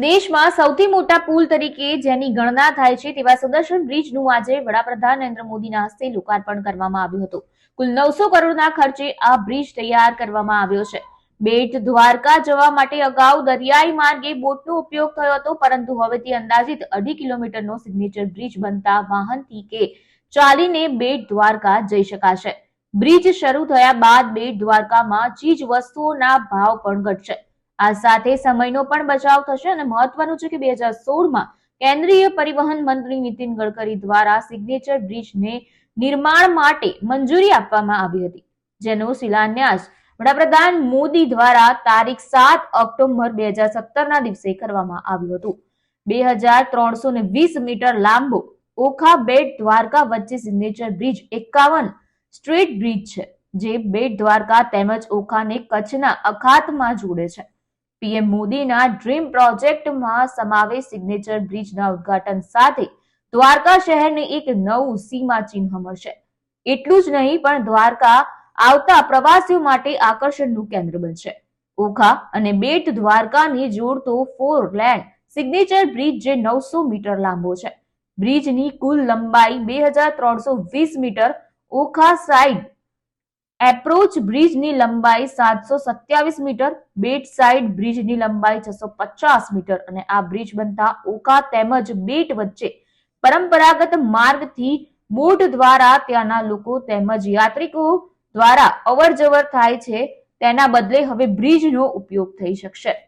દેશમાં સૌથી મોટા પુલ તરીકે જેની ગણના થાય છે તેવા સુદર્શન બ્રિજનું આજે વડાપ્રધાન નરેન્દ્ર મોદીના હસ્તે લોકાર્પણ કરવામાં આવ્યું હતું. કુલ નવસો કરોડના ખર્ચે આ બ્રિજ તૈયાર કરવામાં આવ્યો છે. બેટ દ્વારકા જવા માટે અગાઉ દરિયાઈ માર્ગે બોટનો ઉપયોગ થયો હતો, પરંતુ હવે તે અંદાજિત અઢી કિલોમીટરનો સિગ્નેચર બ્રિજ બનતા વાહનથી કે ચાલીને બેટ દ્વારકા જઈ શકાશે. બ્રિજ શરૂ થયા બાદ બેટ દ્વારકામાં ચીજ વસ્તુઓના ભાવ પણ ઘટશે. આ સાથે સમયનો પણ બચાવ થશે અને મહત્વનું છે કે બે હજાર સોળમાં કેન્દ્રીય પરિવહન મંત્રી નીતિન ગડકરી દ્વારા સિગ્નેચર બ્રિજને નિર્માણ માટે મંજૂરી આપવામાં આવી હતી, જેનો શિલાન્યાસ વડાપ્રધાન મોદી દ્વારા તારીખ સાત ઓક્ટોબર બે હજાર સત્તરના દિવસે કરવામાં આવ્યું હતું. બે હજાર ત્રણસો ને વીસ મીટર લાંબો ઓખા બેટ દ્વારકા વચ્ચે સિગ્નેચર બ્રિજ એકાવન સ્ટ્રીટ બ્રિજ છે, જે બેટ દ્વારકા તેમજ ઓખાને કચ્છના અખાતમાં જોડે છે. પીએમ મોદીના ડ્રીમ પ્રોજેક્ટમાં સમાવેશ સિગ્નેચર બ્રિજના ઉદ્ઘાટન સાથે દ્વારકા શહેરને એક નવું સીમા ચિહ્ન મળશે. એટલું જ નહીં, પણ દ્વારકા આવતા પ્રવાસીઓ માટે આકર્ષણનું કેન્દ્ર બનશે. ઓખા અને બેટ દ્વારકાને જોડતો ફોર લેન સિગ્નેચર બ્રિજ જે નવસો મીટર લાંબો છે. બ્રિજની કુલ લંબાઈ બે હજાર ત્રણસો વીસ મીટર. ઓખા સાઈડ એપ્રોચ બ્રિજની લંબાઈ સાતસો સત્યાવીસ મીટર, બેટ સાઇડ બ્રિજની લંબાઈ છસો પચાસ મીટર અને આ બ્રિજ બનતા ઓકા તેમજ બેટ વચ્ચે પરંપરાગત માર્ગથી બોટ દ્વારા ત્યાંના લોકો તેમજ યાત્રિકો દ્વારા અવર થાય છે. તેના બદલે હવે બ્રિજનો ઉપયોગ થઈ શકશે.